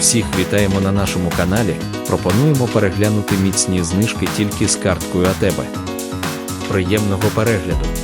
Всіх вітаємо на нашому каналі. Пропонуємо переглянути міцні знижки тільки з карткою АТБ. Приємного перегляду!